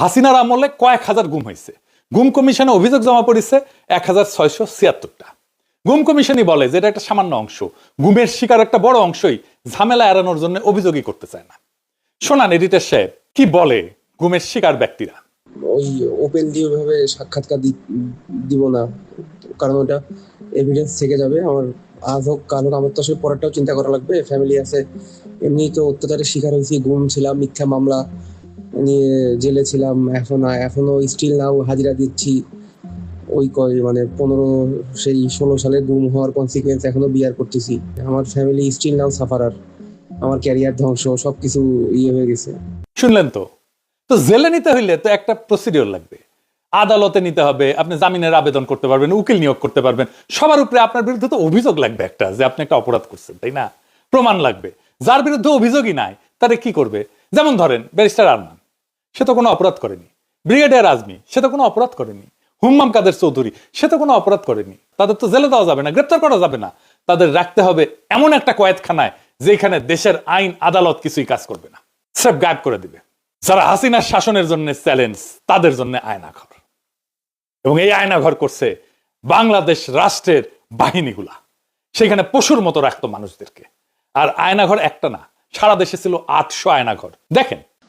হাসিনার আমলে কয়েক হাজার গুম হয়েছে। গুম কমিশনে অভিযোগ জমা পড়েছে এক হাজার ছয়শো ছিয়াত্তরটা। গুম কমিশনই বলে যে এটা একটা সামান্য অংশ। গুমের শিকার একটা বড় অংশই ঝামেলা এড়ানোর জন্য অভিযোগই করতে চায় না। শোনান এডিটার সাহেব, কি বলে গুমের শিকার ব্যক্তিরা? ওই ওপেনলি ওইভাবে সাক্ষাৎকার দিব না। কারণ ওটা এভিডেন্স থেকে যাবে। আমার আজ হোক, কাল হোক, আমার তো পরেরটাও চিন্তা করা লাগবে। ফ্যামিলি আছে এমনি তো অত্যাচারের শিকার হয়েছি, গুম ছিলাম, মিথ্যা মামলা। নিয়ে জেলে ছিলাম, এখন এখনও স্টিল নাও হাজিরা দিচ্ছি। ওই কয় মানে পনেরো, সেই ষোলো সালে গুম হওয়ার কনসিকুয়েন্স এখনও বিয়ার করতেছি। আমার ফ্যামিলি স্টিল নাও সাফারার আমার ক্যারিয়ার ধ্বংস, সবকিছু ইয়ে হয়ে গেছে। শুনলেন তো? তো জেলে নিতে হইলে তো একটা প্রসিডিওর লাগবে। আদালতে নিতে হবে, আপনি জামিনের আবেদন করতে পারবেন, উকিল নিয়োগ করতে পারবেন। সবার উপরে আপনার বিরুদ্ধে তো অভিযোগ লাগবে একটা, যে আপনি একটা অপরাধ করছেন, তাই না? প্রমাণ লাগবে। যার বিরুদ্ধে অভিযোগই নাই, তারে কি করবে? যেমন ধরেন, ব্যারিস্টার আরমান। সে তো কোনো অপরাধ করেনি। ব্রিগেডিয়ার আজমি সে তো কোনো অপরাধ করেনি। হুম্মাম কাদের চৌধুরী, সে তো কোনো অপরাধ করেনি। তাদের তো জেলে দেওয়া যাবে না, গ্রেপ্তার করা যাবে না। তাদের রাখতে হবে এমন একটা কয়েদখানায় যেখানে দেশের আইন, আদালত কিছুই কাজ করবে না। স্রেফ গায়েব করে দিবে। যারা হাসিনার শাসনের জন্য চ্যালেঞ্জ, তাদের জন্য আয়নাঘর। এবং এই আয়নাঘর করছে বাংলাদেশ রাষ্ট্রের বাহিনীগুলা। সেখানে পশুর মতো রাখতো মানুষদেরকে। আর আয়নাঘর একটা না, সারা দেশে ছিল আটশো আয়নাঘর। দেখেন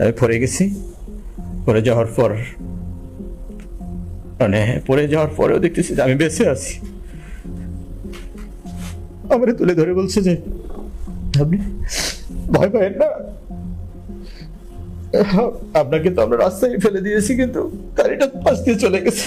আমি পড়ে গেছি। পড়ে যাওয়ার পর মানে পড়ে যাওয়ার পরেও দেখতেছি যে আমি বেঁচে আছি। আমার তুলে ধরে বলছে যে, আপনি ভয় পাবেন না। আপনাকে তো আমরা রাস্তায় ফেলে দিয়েছি, কিন্তু গাড়িটা পাশ দিয়ে চলে গেছে।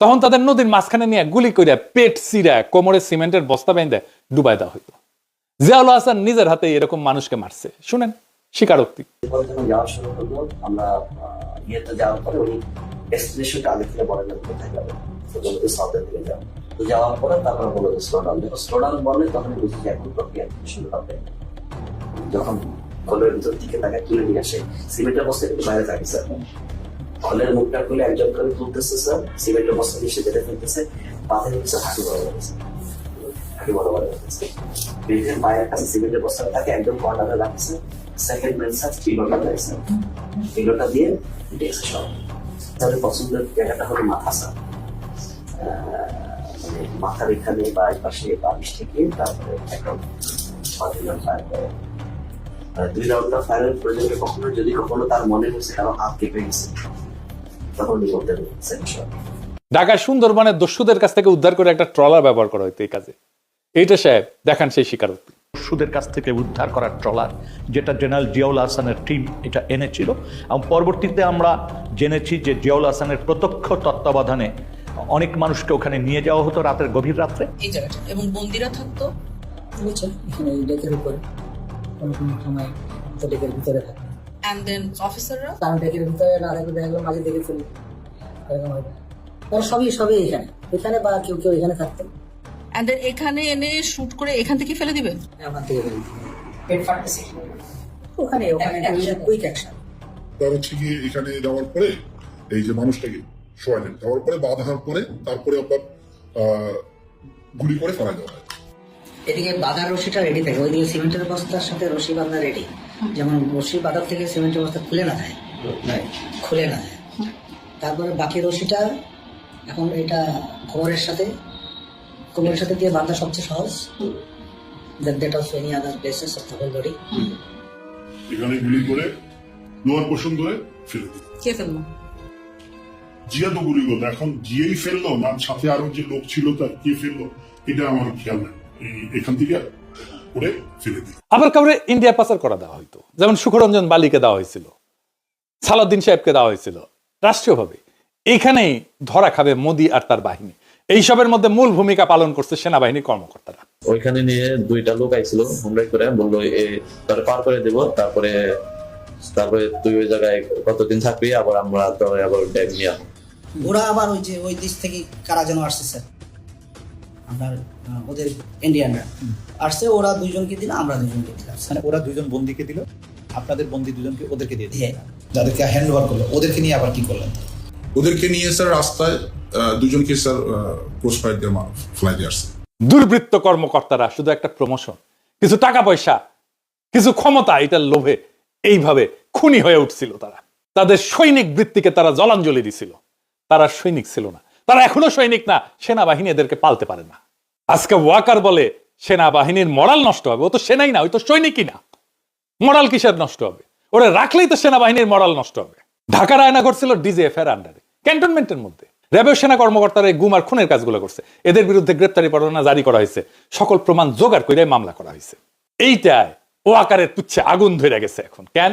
তখন তাদের নদীর মাঝখানে নিয়ে গুলি করে পেট সিরা কোমরে সিমেন্টের বস্তা বেঁধে ডুবাই দেওয়া হইতো। জিয়াউল হাসান নিজের হাতে এরকম মানুষকে মারছে। শুনেন, স্বীকারোক্তি। যখন কলের ভিতর দিকে তাকে তুলে নিয়ে আসে, সিমেন্টের বস্তা কিন্তু বাইরে থাকে স্যার কলের মুখটা খুলে একজন করে তুলতেছে, স্যার। সিমেন্টের বস্তা নিচে যেটা ফেলতেছে। মাথায় হচ্ছে হাঁটু বড় হয়েছে। হাঁটু বড় বড় ব্রিজের পায়ের কাছে সিমেন্টের বস্তাটা থাকে, একদম কর্নারে রাখছে। সেকেন্ড মেন স্যার কিলোটা দিয়েছে কিলোটা দিয়ে সব। পছন্দের জায়গাটা হলো মাথা, স্যার। মানে মাথার এখানে বা পাশে বালিশ থেকে তারপরে একদম পাঁচ ফায়ার করে। দুই রাউন্ডটা ফায়ারের প্রয়োজনে কখনো, যদি কখনো তার মনে হচ্ছে কারও হাত কেঁপে গেছে। তখন ঢাকার সুন্দরবনের দস্যুদের কাছ থেকে উদ্ধার করে একটা ট্রলার ব্যবহার করা হইতো এই কাজে। এইটা সাহেব দেখান সেই স্বীকারোক্তি। সুদের কাছ থেকে উদ্ধার করার ট্রলার যেটা জেনারেল জিয়াউল হাসানের টিম এটা এনেছিল। এবং পরবর্তীতে আমরা জেনেছি যে জিয়াউল হাসানের প্রত্যক্ষ তত্ত্বাবধানে অনেক মানুষকে ওখানে নিয়ে যাওয়া হতো রাতের গভীর রাত্রে। এই জায়গাটা এবং বন্দিরা থাকতো। বুঝছেন এখানে এই ডেকের উপরে কোনো কোনো সময় ডেকের ভিতরে থাকে অ্যান্ড দেন অফিসাররা কারণ ডেকের ভিতরে না থাকলে দেখা গেলো মাঝে দেখে ফেলি এরকম হবে তারা সবই সবই এখানে। এখানে বা কেউ কেউ এখানে থাকতো। অ্যান্ড দেন এখানে এনে শুট করে এখান থেকে ফেলে দিবে? ওখান থেকে ফেলি পেট ফাটতেছে ওখানে ওখানে কুইক অ্যাকশন তার হচ্ছে গিয়ে এখানে যাওয়ার পরে এই যে মানুষটাকে শোয়ালেন যাওয়ার পরে বাঁধ হওয়ার পরে তারপরে আপনার আহ, গুলি করে ফেলা দেওয়া হয় এদিকে বাঁধার রশিটা রেডি থাকে। ওইদিকে সিমেন্টের বস্তার সাথে রশি বাঁধা রেডি যেমন রশি বাঁধার থেকে সিমেন্টের বস্তা খুলে না যায় খুলে না যায় তারপরে বাকি রশিটা এখন এটা কোমরের সাথে কোমরের সাথে দিয়ে বাঁধা সবচেয়ে সহজ। That that of any other places of the whole body এখানে গুলি করে লোয়ার পোর্শন ধরে ফেলে দিই কে ফেলল? জিয়া তো গুলি করল। এখন জিয়েই ফেলল না সাথে আরও যে লোক ছিল তার কে ফেলল এটা আমার খেয়াল নেই। এখান থেকে করে ফেলে দিই। আবার কাউরে ইন্ডিয়া পাচার করা দেওয়া হইতো। যেমন সুখরঞ্জন বালিকে দেওয়া হয়েছিল সালাউদ্দিন সাহেবকে দেওয়া হয়েছিল রাষ্ট্রীয়ভাবে। এইখানেই ধরা খাবে মোদি আর তার বাহিনী। এইসবের মধ্যে মূল ভূমিকা পালন করছে সেনাবাহিনীর কর্মকর্তারা। ওইখানে নিয়ে দুইটা লোক আইছিল হুমলাই করে বলল এ তোর পার করে দেব তারপরে তারপরে তুই ওই জায়গায় কতদিন থাকবি আবার আমরা তোর আবার ব্যাগ নিয়ে। ওরা আবার ওই যে ওই দেশ থেকে কারা যেন আসছে স্যার? আপনার ওদের ইন্ডিয়ানরা আসছে ওরা দুইজনকে দিল আমরা দুজনকে দিলাম মানে ওরা দুজন বন্দিকে দিল আপনাদের বন্দি দুজনকে ওদেরকে দিয়ে দিয়ে যাদেরকে হ্যান্ড ওভার করল ওদেরকে নিয়ে আবার কি করলেন? ওদেরকে নিয়ে স্যার রাস্তায় দুজনকে স্যার ক্রস ফায়ার দিয়ে ফ্লাই দিয়ে আসছে। দুর্বৃত্ত কর্মকর্তারা শুধু একটা প্রমোশন কিছু টাকা পয়সা কিছু ক্ষমতা এটার লোভে এইভাবে খুনি হয়ে উঠছিল তারা। তাদের সৈনিক বৃত্তিকে তারা জলাঞ্জলি দিছিল তারা সৈনিক ছিল না। তারা এখনও সৈনিক না, সেনাবাহিনী এদেরকে পালতে পারে না। আজকে ওয়াকার বলে, সেনাবাহিনীর মরাল নষ্ট হবে। ও তো সেনাই না, ওই তো সৈনিকই না। মরাল কিসের নষ্ট হবে? ওরা রাখলেই তো সেনাবাহিনীর মরাল নষ্ট হবে। ঢাকার আয়না করছিল ডিজিএফ এর আন্ডারে ক্যান্টনমেন্টের মধ্যে। র্যাবের সেনা কর্মকর্তারা গুম আর খুনের কাজগুলো করছে। এদের বিরুদ্ধে গ্রেপ্তারি পরোয়ানা জারি করা হয়েছে। সকল প্রমাণ জোগাড় করে মামলা করা হয়েছে। এইটায় ও আকারের তুচ্ছে আগুন ধরে গেছে এখন। কেন?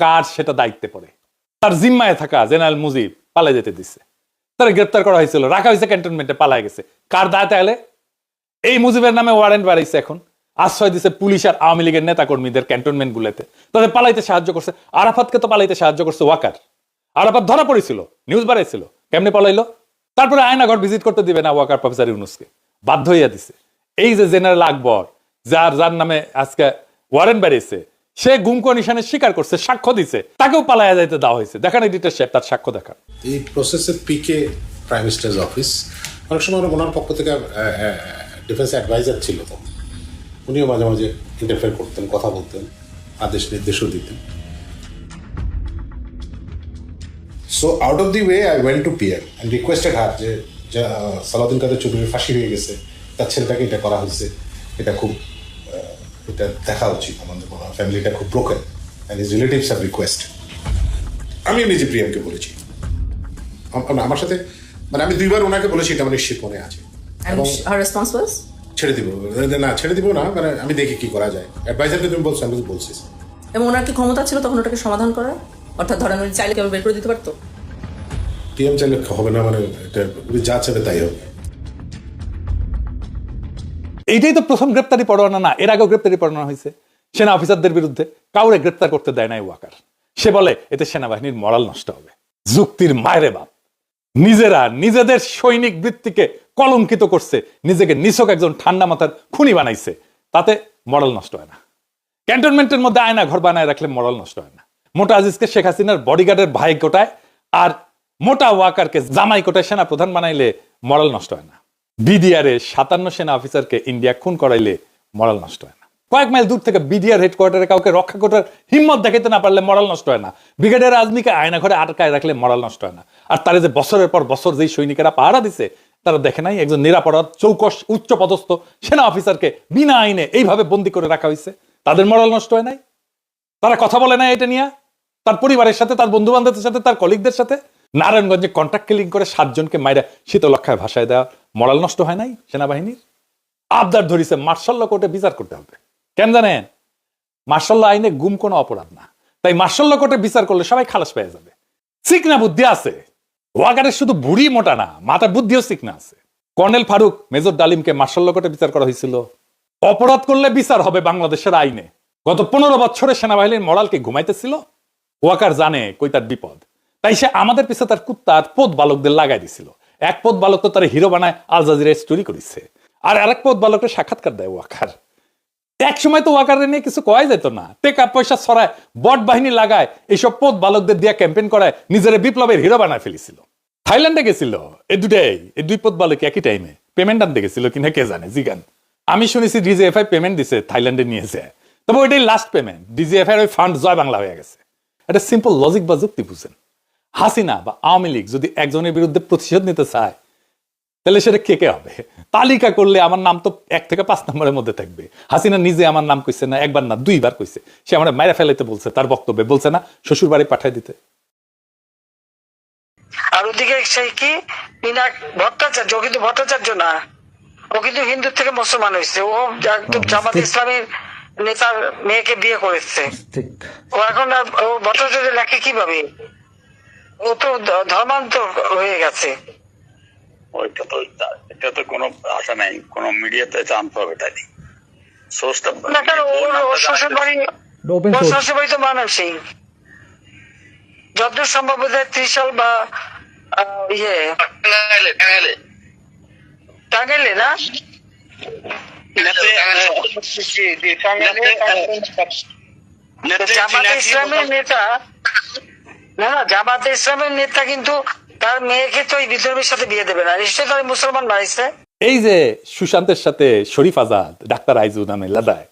কার সেটা দায়িত্বে পড়ে? তার জিম্মায় থাকা জেনারেল মুজিব পালাই যেতে দিচ্ছে তারা গ্রেপ্তার করা হয়েছিল, রাখা হয়েছে ক্যান্টনমেন্টে, পালায় গেছে। কার দায় তাহলে এই মুজিবের নামে ওয়ারেন্ট বাড়াইছে এখন। আশ্রয় দিছে পুলিশ আর আওয়ামী লীগের নেতা কর্মীদের ক্যান্টনমেন্ট গুলোতে তাদের পালাইতে সাহায্য করছে। আরাফাতকে তো পালাইতে সাহায্য করছে ওয়াকার। আরাফাত ধরা পড়েছিল নিউজ বাড়াইছিল। কেমনে পালাইলো? তারপরে আয়নাঘর ভিজিট করতে দিবে না ওয়াকার প্রফেসর ইউনুসকে। বাধ্য হইয়া দিছে। এই যে জেনারেল আকবর, যার যার নামে আজকে ওয়ারেন্ট বাড়িয়েছে সে গুমকো নিশানে স্বীকার করছে, সাক্ষ্য দিছে। তাকেও পালাইয়া যাইতে দেওয়া হয়েছে। দেখান এডিটর সাহেব তার সাক্ষ্য দেখান এই প্রসেসের পিকে প্রাইম মিনিস্টার্স অফিস অনেক সময় ওনার পক্ষ থেকে ডিফেন্স অ্যাডভাইজার ছিল তো। উনিও মাঝে মাঝে ইন্টারফেয়ার করতেন, কথা বলতেন, আদেশ নির্দেশও দিতেন। So out of the way I went to PM and requested her যে সালাউদ্দিন কাদের চৌধুরীর ফাঁসি হয়ে গেছে, তার ছেলেটাকে এটা করা হয়েছে। এটা খুব এটা দেখা উচিত আমাদের হয়। ফ্যামিলিটা খুব broken and his relatives request আমি নিজে প্রিয়ামকে বলেছি। আমার সাথে মানে আমি দুইবার ওনাকে বলেছি এটা আমার নিশ্চিত মনে আছে। ছেড়ে দিব। না ছেড়ে দিব না মানে আমি দেখি কি করা যায়। অ্যাডভাইজারকে তুমি বলছো আমি বলছি। এবং ওনার কি ক্ষমতা ছিল তখন ওটাকে সমাধান করার? অর্থাৎ ধরেন উনি চাইলে কেউ বের করে দিতে পারতো? পিএম চাইলে হবে না মানে এটা যা চাবে তাই হবে। এইটাই তো প্রথম গ্রেপ্তারি পরোয়ানা না, এর আগেও গ্রেপ্তারি পরোয়ানা হয়েছে। সেনা অফিসারদের বিরুদ্ধে কাউরে গ্রেপ্তার করতে দেয় নাই ওয়াকার। সে বলে, এতে সেনাবাহিনীর মরাল নষ্ট হবে। যুক্তির মায়েরে বাপ। নিজেরা নিজেদের সৈনিক বৃত্তিকে কলঙ্কিত করছে, নিজেকে নিছক একজন ঠান্ডা মাথার খুনি বানাইছে। তাতে মরাল নষ্ট হয় না। ক্যান্টনমেন্টের মধ্যে আয়না ঘর বানায় রাখলে মরাল নষ্ট হয় না। মোটা আজিজকে শেখ হাসিনার বডিগার্ডের ভাই কোটায় আর মোটা ওয়াকারকে জামাই কোটায় সেনা প্রধান বানাইলে মরাল নষ্ট হয় না। বিডিআর সাতান্ন সেনা অফিসারকে ইন্ডিয়া খুন করাইলে মরাল নষ্ট হয় না। কয়েক মাইল দূর থেকে বিডিআর হেডকোয়ার্টারে কাউকে রক্ষা করার হিম্মত দেখাইতে না পারলে মরাল নষ্ট হয় না। ব্রিগেডিয়ার আজমিকে আয়না ঘরে আটকায় রাখলে মরাল নষ্ট হয় না। আর তারে যে বছরের পর বছর যেই সৈনিকেরা পাহারা দিছে, তারা দেখে নাই একজন নিরাপরাধ, চৌকস উচ্চ পদস্থ সেনা অফিসারকে বিনা আইনে এইভাবে বন্দি করে রাখা হয়েছে তাদের মরাল নষ্ট হয় নাই? তারা কথা বলে না এটা নিয়ে? তার পরিবারের সাথে, তার বন্ধু বান্ধবের সাথে, তার কলিগদের সাথে? নারায়ণগঞ্জে কন্ট্রাক্ট কিলিং করে সাতজনকে মাইরা শীতলক্ষায় ভাষায় দেওয়া মরাল নষ্ট হয় নাই সেনাবাহিনীর? আবদার ধরিছে মার্শাল ল কোর্টে বিচার করতে হবে। কেন জানেন? মার্শাল ল আইনে গুম কোনো অপরাধ না। তাই মার্শাল ল কোর্টে বিচার করলে সবাই খালাস পেয়ে যাবে। চিকনা বুদ্ধি আছে। ওয়াগারের শুধু বুড়ি মোটা না মাথার বুদ্ধিও চিকনা আছে। কর্নেল ফারুক, মেজর ডালিমকে মার্শাল কোর্টে বিচার করা হয়েছিল। অপরাধ করলে বিচার হবে বাংলাদেশের আইনে। গত পনেরো বছরে সেনাবাহিনীর মরালকে ঘুমাইতেছিল। ওয়াকার জানে কই তার বিপদ। তাই সে আমাদের পিছে তার কুত্তা আর পোদ বালকদের লাগাই দিছিল। এক পোদ বালক তো তার হিরো বানায়, আল জাজিরায় স্টোরি করেছে। আর আরেক পোদ বালকের সাক্ষাৎকার দেয় ওয়াকার। এক সময় তো ওয়াকারে নিয়ে কিছু কয় যেত না। টেকা পয়সা ছড়ায়, বট বাহিনী লাগায়, এইসব পোদ বালকদের দিয়ে ক্যাম্পেইন করায়, নিজের বিপ্লবের হিরো বানায় ফেলেছিল। থাইল্যান্ডে গেছিল এই দুটাই এই দুই পোদ বালক একই টাইমে পেমেন্ট আনতে গেছিল কিনা কে জানে, জিগান। আমি শুনেছি ডিজিএফআই পেমেন্ট দিছে, থাইল্যান্ডে নিয়েছে তবে ওইটাই লাস্ট পেমেন্ট ডিজিএফআই ওই ফান্ড জয় বাংলা হয়ে গেছে। এটা সিম্পল লজিক বা যুক্তি বুঝেন। হাসিনা বা আওয়ামী লীগ যদি একজনের বিরুদ্ধে প্রতিশোধ নিতে চায় তাহলে সেটা কে কে হবে? তালিকা করলে আমার নাম তো এক থেকে পাঁচ নম্বরের মধ্যে থাকবে। হাসিনা নিজে আমার নাম কইছে না একবার না দুইবার কইছে। সে আমার মায়েরা ফেলাইতে বলছে তার বক্তব্যে বলছে না শ্বশুর বাড়ি পাঠাই দিতে। আর ওদিকে সেই কি? মিনা ভট্টাচার্য ও কিন্তু ভট্টাচার্য না। ও কিন্তু হিন্দু থেকে মুসলমান হয়েছে ও একদম জামাত ইসলামের নেতার মেয়েকে বিয়ে করেছে। ও এখন ও ভট্টাচার্য লেখে কীভাবে? ও তো ধর্মান্তর হয়ে গেছে। ওইটা তো এটা তো কোনো আশা নাই কোনো মিডিয়াতে জানতে হবে তাই সোর্সটা না কেন ওর ওর শ্বশুর বাড়ি ওর শ্বশুর বাড়ি তো মানসিং যতদূর সম্ভব ত্রিশাল বা ইয়ে। টাঙ্গাইলে না? জামাতে ইসলামের নেতা না না জামাতে ইসলামের নেতা কিন্তু তার মেয়েকে তো এই বিধর্মীর সাথে বিয়ে দেবে না। নিশ্চয়ই তার মুসলমান বাড়িছে এই যে সুশান্তের সাথে শরীফ আজাদ ডাক্তার আইজু নামে লাদায়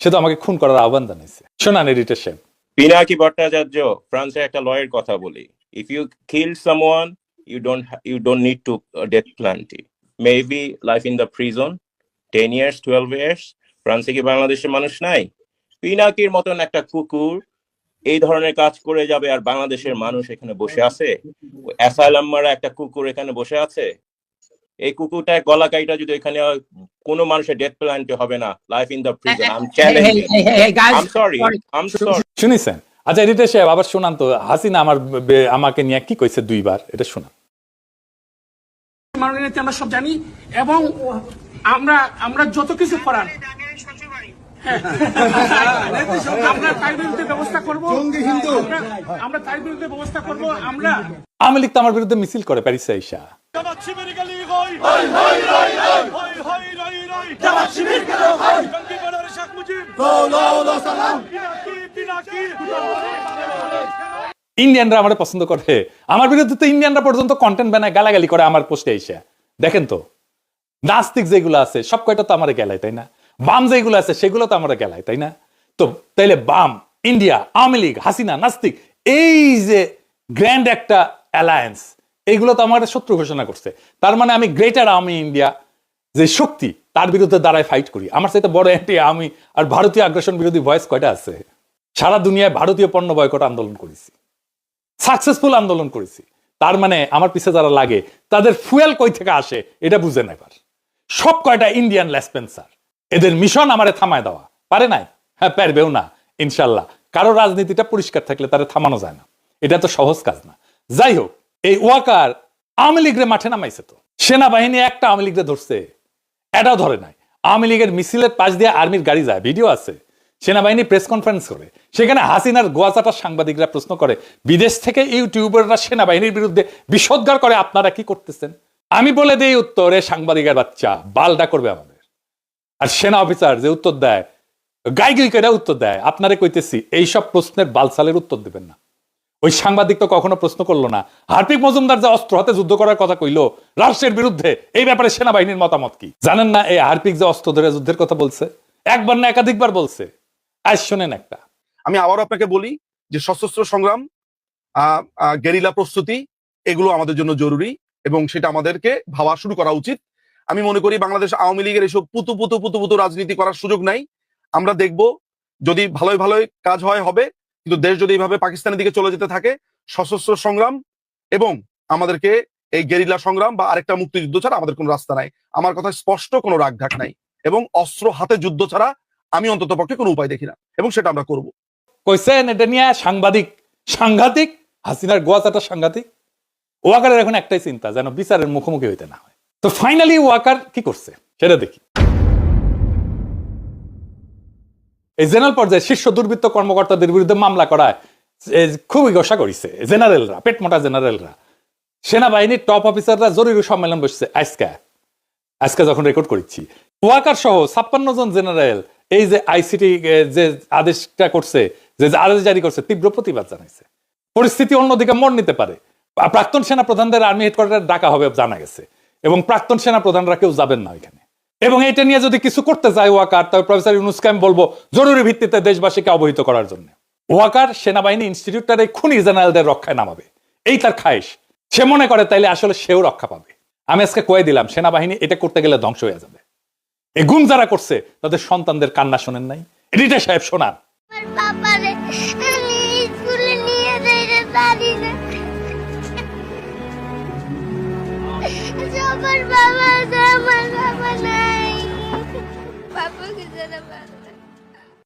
সে তো আমাকে খুন করার আহ্বান জানাইছে। শোনান এডিটর সাহেব পিনাকি ভট্টাচার্য ফ্রান্সে একটা লয়ের কথা বলি। If you kill someone you don't you don't need to death penalty maybe life in the prison ten years twelve years ফ্রান্সে কি বাংলাদেশের মানুষ নাই। পিনাকির মতন একটা কুকুর এই ধরনের কাজ করে যাবে আর বাংলাদেশের মানুষ এখানে বসে আছে? অ্যাসাইলাম মারা একটা কুকুর এখানে বসে আছে? এই কুকুরটা গলা কাইটা যদি এখানে কোনো মানুষের ডেথ প্ল্যান্টে হবে না। Life in the prison I am challenging I am sorry I am sorry শুনিছেন? আচ্ছা এডিটর সাহেব আবার শোনান তো। হাসিনা আমার আমাকে নিয়ে কি কইছে দুইবার? এটা শোনান। মাননীয় নেত্রী আমরা সব জানি এবং আমরা আমরা যত কিছু করার। আমরা বিরুদ্ধে মিছিল করে প্যারিসে আইসা ইন্ডিয়ানরা আমার পছন্দ করে। আমার বিরুদ্ধে তো ইন্ডিয়ানরা পর্যন্ত কন্টেন্ট বানায়, গালাগালি করে আমার পোস্টে এসে। দেখেন তো, নাস্তিক যেগুলো আছে সব কয়টা তো আমার গেলায়, তাই না? বাম যেগুলো আছে, সেগুলো তো আমরা গেলায়, তাই না? তো তাইলে বাম, ইন্ডিয়া, আওয়ামী লীগ, হাসিনা, নাস্তিক, এই যে গ্র্যান্ড একটা অ্যালায়েন্স এইগুলো তো আমার শত্রু ঘোষণা করছে। তার মানে আমি গ্রেটার আর্মি ইন্ডিয়া যে শক্তি, তার বিরুদ্ধে দাঁড়ায় ফাইট করি। আমার সাথে বড় অ্যান্টি আমি আর ভারতীয় আগ্রাসন বিরোধী ভয়েস কয়টা আছে? সারা দুনিয়ায় ভারতীয় পণ্য বয়কট আন্দোলন করেছি। সাকসেসফুল আন্দোলন করেছি। তার মানে আমার পিছে যারা লাগে, তাদের ফুয়েল কই থেকে আসে, এটা বুঝে না এবার সব কয়টা ইন্ডিয়ান লেসপেন্সার। এদের মিশন আমারে থামায় দেওয়া। পারে নাই? হ্যাঁ পারবেও না, ইনশাল্লাহ। কারও রাজনীতিটা পরিষ্কার থাকলে তারা থামানো যায় না। এটা তো সহজ কাজ না। যাই হোক, এই ওয়াকার আওয়ামী লীগরে মাঠে নামাইছে তো। সেনাবাহিনী একটা আওয়ামী লীগরে ধরছে। এটাও ধরে নাই। আওয়ামী লীগের মিছিলের পাশ দিয়ে আর্মির গাড়ি যায়। ভিডিও আছে। সেনাবাহিনী প্রেস কনফারেন্স করে। সেখানে হাসিনার গোয়াচাটা সাংবাদিকরা প্রশ্ন করে, বিদেশ থেকে ইউটিউবাররা সেনাবাহিনীর বিরুদ্ধে বিষোদ্গার করে, আপনারা কি করতেছেন? আমি বলে দিই উত্তরে সাংবাদিকের বাচ্চা বালটা করবে আমাদের। আর সেনা অফিসার যে উত্তর দেয় গাই গাই করে উত্তর দেয়, আপনারে কইতেছি, এইসব প্রশ্নের বালসালের উত্তর দেবেন না। ওই সাংবাদিক তো কখনো প্রশ্ন করল না। হার্পিক মজুমদার যে অস্ত্র হাতে যুদ্ধ করার কথা কইলো রাষ্ট্রের বিরুদ্ধে এই ব্যাপারে সেনাবাহিনীর মতামত কি? জানেন না এই হার্পিক যে অস্ত্র ধরে যুদ্ধের কথা বলছে? একবার না একাধিকবার বলছে। আজ শোনেন একটা। আমি আবারও আপনাকে বলি যে সশস্ত্র সংগ্রাম গেরিলা প্রস্তুতি, এগুলো আমাদের জন্য জরুরি এবং সেটা আমাদেরকে ভাবা শুরু করা উচিত। আমি মনে করি বাংলাদেশ আওয়ামী লীগের এসব পুতু পুতু পুতু পুতু রাজনীতি করার সুযোগ নাই। আমরা দেখব যদি ভালোই ভালোই কাজ হয়, হবে। কিন্তু দেশ যদি এইভাবে পাকিস্তানের দিকে চলে যেতে থাকে, সশস্ত্র সংগ্রাম এবং আমাদেরকে এই গেরিলা সংগ্রাম বা আরেকটা মুক্তিযুদ্ধ ছাড়া আমাদের কোনো রাস্তা নাই। আমার কথা স্পষ্ট কোনো রাগঢাক নাই এবং অস্ত্র হাতে যুদ্ধ ছাড়া আমি অন্তত পক্ষে কোনো উপায় দেখি না এবং সেটা আমরা করব। কইছেন, এটা নিয়ে সাংবাদিক, সাংঘাতিক? হাসিনার গোয়াচাটা সাংঘাতিক? ওয়াকারের এখন একটাই চিন্তা, যেন বিচারের মুখোমুখি হইতে না হয়। তো ফাইনালি ওয়াকার কি করছে? সেটা দেখি। এই জেনারেল পর্যায়ে শীর্ষ দুর্বৃত্ত কর্মকর্তাদের বিরুদ্ধে মামলা করায় খুবই গোসা করিছে জেনারেলরা, পেট মোটা জেনারেলরা। সেনাবাহিনীর টপ অফিসাররা জরুরি সম্মেলন বসছে আজকে আজকে যখন রেকর্ড করছি। ওয়াকার সহ ছাপ্পান্ন জন জেনারেল এই যে আইসিটি যে আদেশটা করছে, যে আদেশ জারি করছে, তীব্র প্রতিবাদ জানাইছে। পরিস্থিতি অন্যদিকে মন নিতে পারে। প্রাক্তন সেনা প্রধানদের আর্মি হেডকোয়ার্টার ডাকা হবে জানা গেছে। এবং প্রাক্তন সেনা প্রধানরা কেউ যাবেন না ওইখানে। এবং এটা নিয়ে যদি কিছু করতে চায় ওয়াকার, তবে প্রফেসর ইউনুসকে আমি বলব, জরুরি ভিত্তিতে দেশবাসীকে অবহিত করার জন্য। ওয়াকার সেনাবাহিনী ইনস্টিটিউটটার এই খুনি জেনারেলদের রক্ষায় নামাবে। এই তার খায়েশ। সে মনে করে তাইলে আসলে সেও রক্ষা পাবে। আমি আজকে কয়ে দিলাম, সেনাবাহিনী এটা করতে গেলে ধ্বংস হয়ে যাবে। এই গুম যারা করছে, তাদের সন্তানদের কান্না শোনেন নাই। এডিটার সাহেব, শোনান।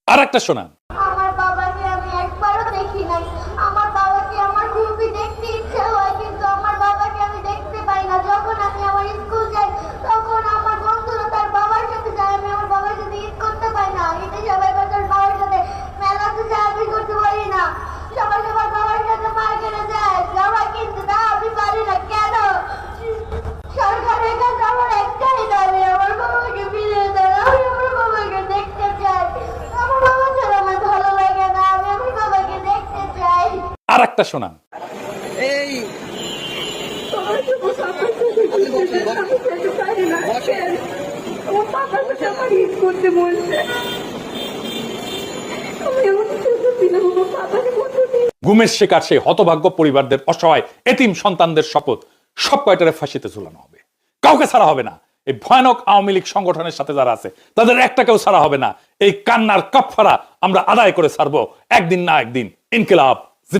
আর একটা শোনান আমার বাবাকে আমি একবারও দেখি নাই আমার বাবাকে আমার খুবই দেখতে ইচ্ছে হয় কিন্তু আমার বাবাকে আমি দেখতে পাই না যখন আমি আমার স্কুল যাই তখন আমার বন্ধুরা তার বাবার সাথে যায় আমি আমার বাবার সাথে ঈদ করতে পাই না ঈদে সবাই তার বাবার সাথে মেলাতে যায় আমি করতে পারি না সবাই সবার বাবার সাথে মার্কেটে যায় জামা কিনতে তা আমি পারি না কেন সরকারের কাছে আমার একটাই দাবি আমার বাবাকে ফিরিয়ে দেন আমি আমার বাবাকে দেখতে চাই আমার বাবা ছাড়া আমার ভালো লাগে না আমি আমার বাবাকে দেখতে চাই আর একটা শোনান। এই গুমের শিকার সেই হতভাগ্য পরিবারদের অসহায় এতিম সন্তানদের শপথ সব কয়টারে ফাঁসিতে ঝুলানো হবে? কাউকে ছাড়া হবে না। এই ভয়ানক আওয়ামী লীগ সংগঠনের সাথে যারা আছে তাদের একটাকেও ছাড়া হবে না। এই কান্নার কাপফারা আমরা আদায় করে ছাড়বো। একদিন না একদিন ইনকিলাব।